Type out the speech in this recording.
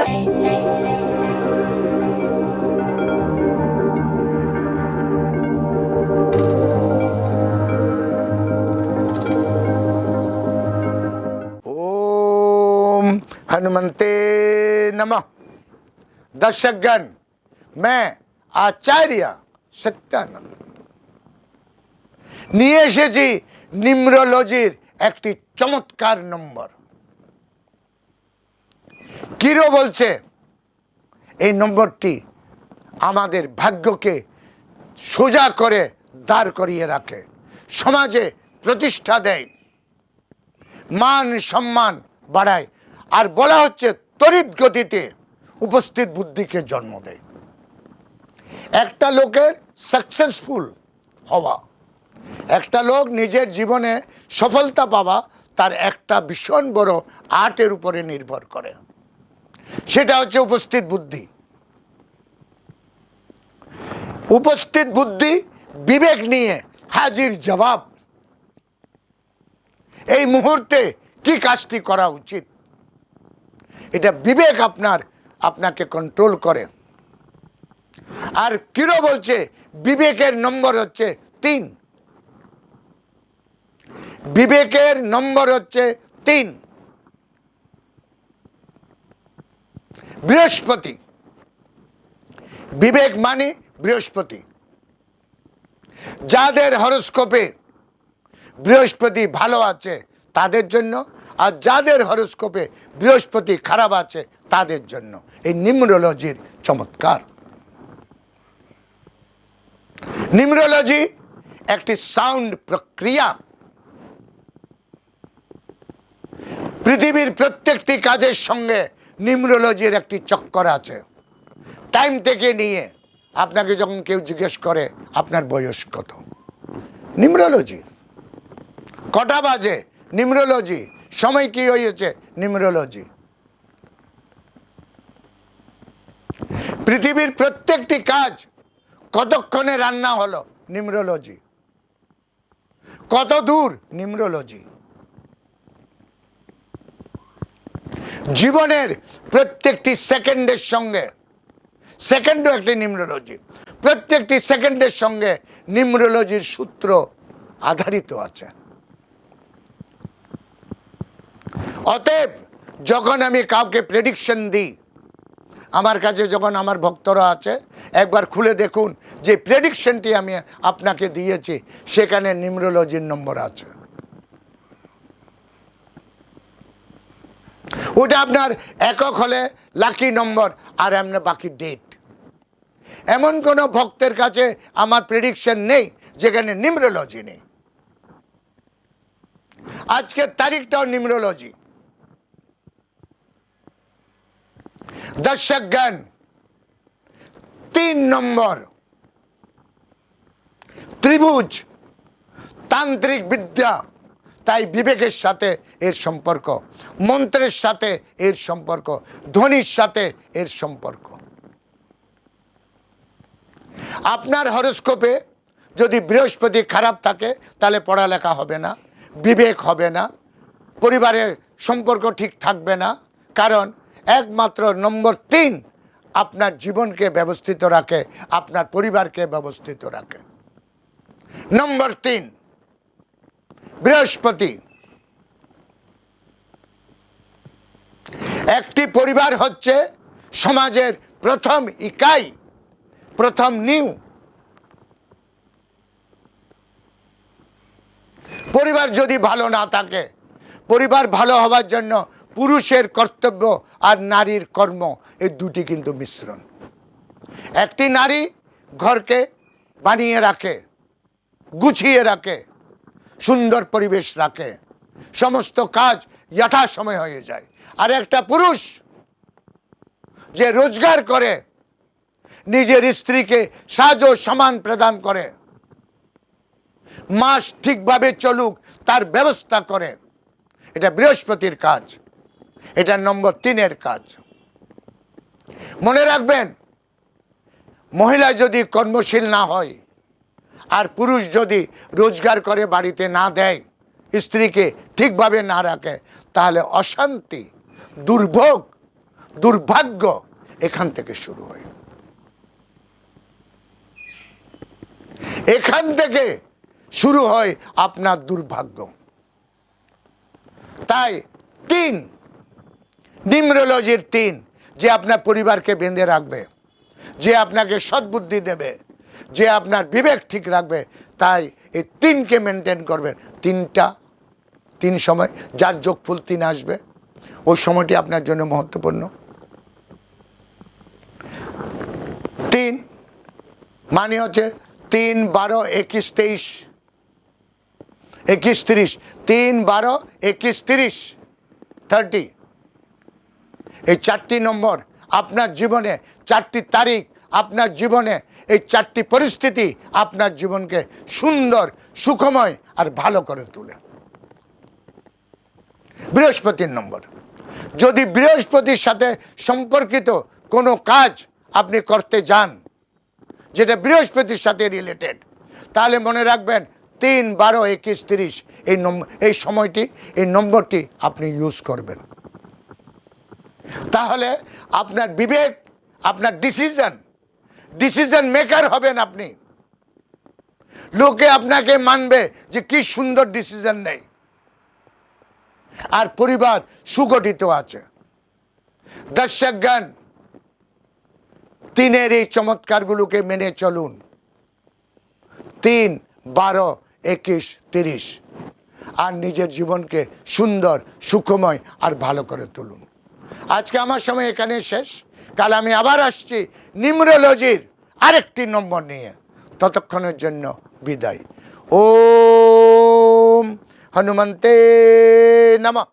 ओम हनुमते नमः दर्शकगण मैं আচার্য সত্যানন্দ নিয়ে এসেছি নিম্রোলজির একটি চমৎকার নম্বর কিরো বলছে? এই নম্বরটি আমাদের ভাগ্যকে সোজা করে দাঁড় করিয়ে রাখে। সমাজে প্রতিষ্ঠা দেয়। মান সম্মান বাড়ায়। আর বলা হচ্ছে তড়িৎ গতিতে উপস্থিত বুদ্ধিকে জন্ম দেয়। একটা লোকের সাকসেসফুল হওয়া, একটা লোক নিজের জীবনে সফলতা পাওয়া, তার একটা ভীষণ বড় আর্টের উপরে নির্ভর করে। সেটা হচ্ছে উপস্থিত বুদ্ধি। উপস্থিত বুদ্ধি বিবেক নিয়ে হাজির জবাব। এই মুহূর্তে কি কাজটি করা উচিত? এটা বিবেক আপনার, আপনাকে কন্ট্রোল করে। আর কিরো বলছে, বিবেকের নম্বর হচ্ছে তিন। বিবেকের নম্বর হচ্ছে তিন। বৃহস্পতি। বিবেক মানে বৃহস্পতি। যাদের হরস্কোপে বৃহস্পতি ভালো আছে, তাদের জন্য, আর যাদের হরস্কোপে বৃহস্পতি খারাপ আছে, তাদের জন্য। এই নিউমরোলজির চমৎকার। নিউমরোলজি একটি সাউন্ড প্রক্রিয়া। পৃথিবীর প্রত্যেকটি কাজের সঙ্গে নিউমরোলজির একটি চক্কর আছে। টাইম থেকে নিয়ে আপনাকে যখন কেউ জিজ্ঞেস করে, আপনার বয়স কত? নিউমরোলজি কটা বাজে? নিউমরোলজি সময় কি হয়েছে? নিউমরোলজি পৃথিবীর প্রত্যেকটি কাজ কতক্ষণে রান্না হলো? নিউমরোলজি কত দূর? নিউমরোলজি জীবনের প্রত্যেকটি সেকেন্ডের সঙ্গে, সেকেন্ডও একটি নিউমরোলজি, প্রত্যেকটি সেকেন্ডের সঙ্গে নিউমরোলজির সূত্র আধারিত আছে। অতএব যখন আমি কাউকে প্রেডিকশন দিই, আমার কাছে যখন আমার ভক্তরা আছে, একবার খুলে দেখুন যে প্রেডিকশনটি আমি আপনাকে দিয়েছি, সেখানে নিউমরোলজির নম্বর আছে। ওটা আপনার একক হলে লাকি নম্বর আর আপনার বাকি ডেট এমন কোনো ভক্তের কাছে আমার প্রেডিকশন নেই, যেখানে নিউমরোলজি নেই। আজকের তারিখটাও নিউমরোলজি দর্শক জ্ঞান তিন নম্বর। ত্রিভুজ, তান্ত্রিক বিদ্যা। তাই বিবেকের সাথে এর সম্পর্ক, মন্ত্রের সাথে এর সম্পর্ক, ধ্বনির সাথে এর সম্পর্ক। আপনার হরস্কোপে যদি বৃহস্পতি খারাপ থাকে, তাহলে পড়ালেখা হবে না, বিবেক হবে না, পরিবারের সম্পর্ক ঠিক থাকবে না, কারণ একমাত্র নম্বর তিন আপনার জীবনকে ব্যবস্থিত রাখে, আপনার পরিবারকে ব্যবস্থিত রাখে। নম্বর তিন বৃহস্পতি। একটি পরিবার হচ্ছে সমাজের প্রথম ইকাই, প্রথম নিউ। পরিবার যদি ভালো না থাকে, পরিবার ভালো হওয়ার জন্য পুরুষের কর্তব্য আর নারীর কর্ম, এই দুটি কিন্তু মিশ্রণ। একটি নারী ঘরকে বানিয়ে রাখে, গুছিয়ে রাখে সুন্দর পরিবেশ রাখে। সমস্ত কাজ যথাসময় হয়ে যায়। আর একটা পুরুষ যে রোজগার করে, নিজের স্ত্রীকে সাজ ও সমান প্রদান করে, মাস ঠিকভাবে চলুক, তার ব্যবস্থা করে। এটা বৃহস্পতির কাজ। এটা নম্বর তিনের কাজ। মনে রাখবেন, মহিলা যদি কর্মশীল না হয় আর পুরুষ যদি রোজগার করে বাড়িতে না দেয়, স্ত্রীকে ঠিকভাবে না রাখে, তাহলে অশান্তি, দুর্ভোগ, দুর্ভাগ্য এখান থেকে শুরু হয়। এখান থেকে শুরু হয় আপনার দুর্ভাগ্য। তাই তিন, নিউমরোলজির তিন, যে আপনার পরিবারকে বেঁধে রাখবে, যে আপনাকে সদ্বুদ্ধি দেবে যে আপনার বিবেক ঠিক রাখবে, তাই এই তিনকে মেনটেন করবেন। তিনটা, তিন সময়, যার যোগফুল তিন আসবে, ওই সময়টি আপনার জন্য মহত্বপূর্ণ। তিন মানে হচ্ছে তিন বারো একুশ তেইশ। একুশ তিরিশ, তিন বারো একুশ তিরিশ। থার্টি, এই চারটি নম্বর, আপনার জীবনে চারটি তারিখ আপনার জীবনে এই চারটি পরিস্থিতি আপনার জীবনকে সুন্দর, সুখময় আর ভালো করে তোলে। বৃহস্পতির নম্বর। যদি বৃহস্পতির সাথে সম্পর্কিত কোনো কাজ আপনি করতে যান, যেটা বৃহস্পতির সাথে রিলেটেড তাহলে মনে রাখবেন তিন, বারো, একুশ, তিরিশ, এই এই সময়টি, এই নম্বরটি আপনি ইউজ করবেন। তাহলে আপনার বিবেক, আপনার ডিসিশন ডিসিশন মেকার হবেন আপনি। লোকে আপনাকে মানবে যে কি সুন্দর ডিসিশন নেই। আর পরিবার সুগঠিত আছে। দর্শকগণ, তিনের এই চমৎকারগুলোকে মেনে চলুন। তিন, বারো, একুশ, তিরিশ। আর নিজের জীবনকে সুন্দর, সুখময় আর ভালো করে তুলুন। আজকে আমার সময় এখানে শেষ। কাল আমি আবার আসছি নিমরোলজির আরেকটি নম্বর নিয়ে। ততক্ষণের জন্য বিদায়। ও হনুমন্তে নমঃ।